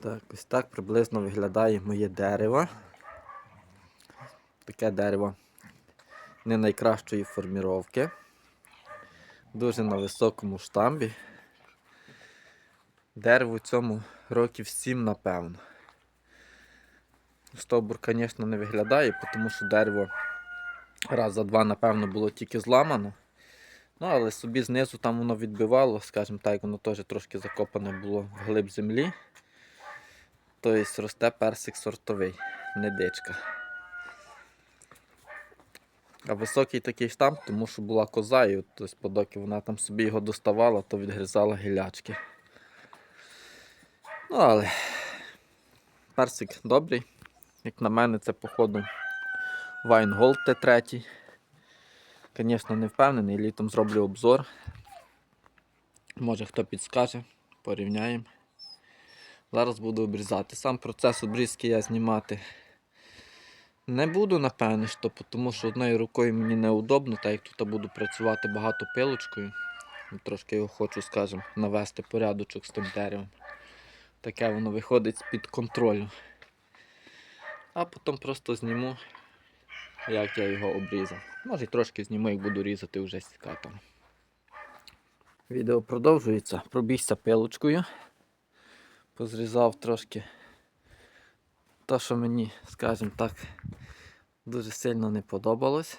Так, ось так приблизно виглядає моє дерево. Таке дерево не найкращої форміровки. Дуже на високому штамбі. Дерево цьому років 7, напевно. Стовбур, звісно, не виглядає, тому що дерево раз за два, напевно, було тільки зламано. Ну, але собі знизу там воно відбивало, скажімо так, воно теж трошки закопане було в глиб землі. Тобто росте персик сортовий, не дичка. А високий такий штамп, тому що була коза, і подоки вона там собі його доставала, то відгризала гілячки. Ну, але персик добрий. Як на мене, це походу Вайнголд Т3. Звісно, не впевнений, літом зроблю обзор. Може хто підскаже, порівняємо. Зараз буду обрізати. Сам процес обрізки я знімати не буду, напевне, що, тому що одною рукою мені неудобно, так як тут буду працювати багато пилочкою. Трошки його хочу, скажімо, навести порядочок з тим деревом. Таке воно виходить з-під контролю. А потім просто зніму, як я його обрізав. Може і трошки зніму, як буду різати вже з катом. Відео продовжується. Пробігся пилочкою. Позрізав трошки те, що мені, скажімо так, дуже сильно не подобалось.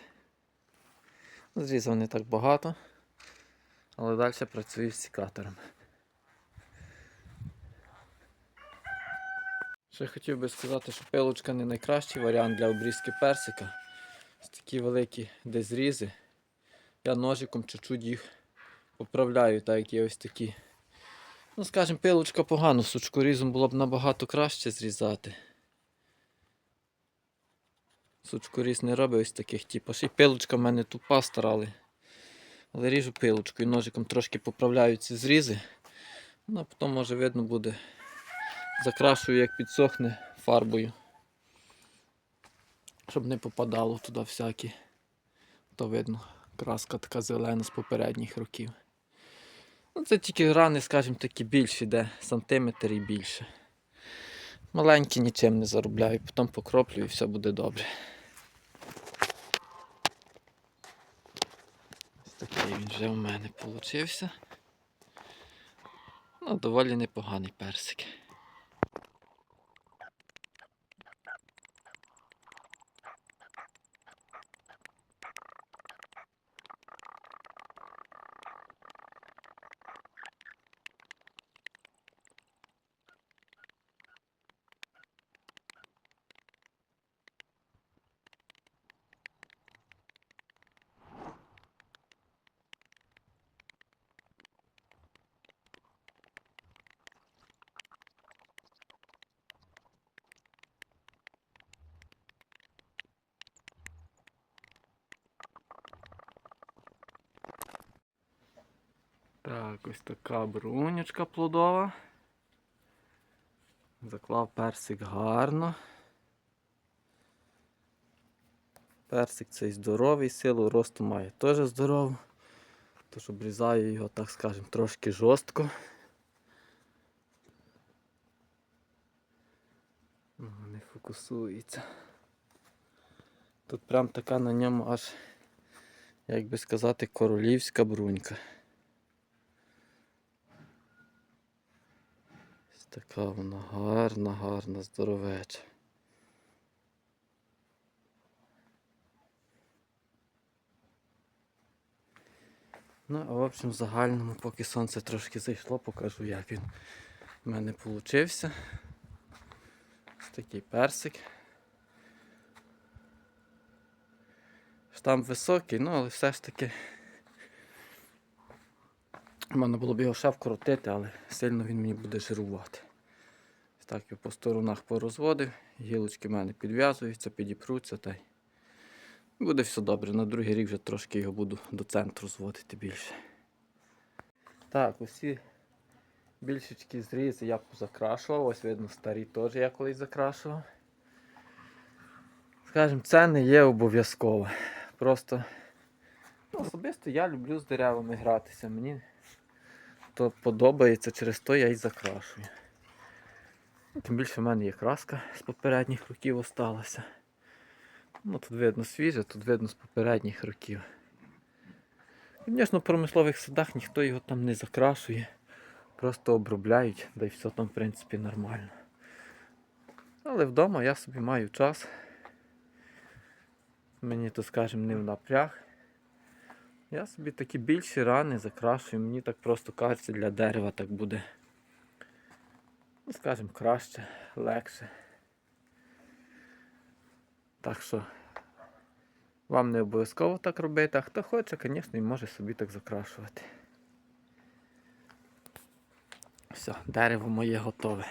Зрізав не так багато, але далі працюю з секатором. Ще хотів би сказати, що пилочка не найкращий варіант для обрізки персика. Ось такі великі де зрізи. Я ножиком чуть-чуть їх поправляю, так як є ось такі. Ну, скажімо, пилочка погано, сучкорізом було б набагато краще зрізати. Сучкоріз не робить ось таких, типу. Й пилочка в мене тупа старали. Але ріжу пилочкою, ножиком трошки поправляю ці зрізи. Ну, а потім може видно буде. Закрашую, як підсохне фарбою. Щоб не попадало туди всякі. То видно, краска така зелена з попередніх років. Це тільки рани, скажімо, такі більші, де сантиметр і більше. Маленькі нічим не заробляю, потім покроплю і все буде добре. Ось такий він вже в мене получився. Ну, доволі непоганий персик. Так, ось така брунючка плодова. Заклав персик гарно. Персик цей здоровий, силу росту має теж здорову. Тож обрізаю його, так скажемо, трошки жорстко. Не фокусується. Тут прям така на ньому аж, як би сказати, королівська брунька. Така вона гарна, гарна, здоровеча. Ну, а в общем, в загальному, поки сонце трошки зайшло, покажу, як він в мене получився. Ось такий персик. Штамп високий, ну але все ж таки Можна було б його ще вкрутити, але сильно він мені буде жирувати. Так я по сторонах порозводив, гілочки в мене підв'язуються, підіпруться та й буде все добре. На другий рік вже трошки його буду до центру зводити більше. Так, усі більшечки зрізи я позакрашував. Ось видно, старі теж я колись закрашував. Скажімо, це не є обов'язково. Просто ну, особисто я люблю з деревами гратися. Мені то подобається, через то я і закрашую. Тим більше в мене є краска з попередніх років осталася. Ну, тут видно свіже, тут видно з попередніх років. Звісно, в промислових садах ніхто його там не закрашує, просто обробляють, да й все там, в принципі, нормально. Але вдома я собі маю час. Мені то, скажімо, не в напряг. Я собі такі більші рани закрашую, мені так просто кажеться, для дерева так буде. Ну, скажімо, краще, легше. Так що вам не обов'язково так робити, а хто хоче, звісно, і може собі так закрашувати. Все, дерево моє готове.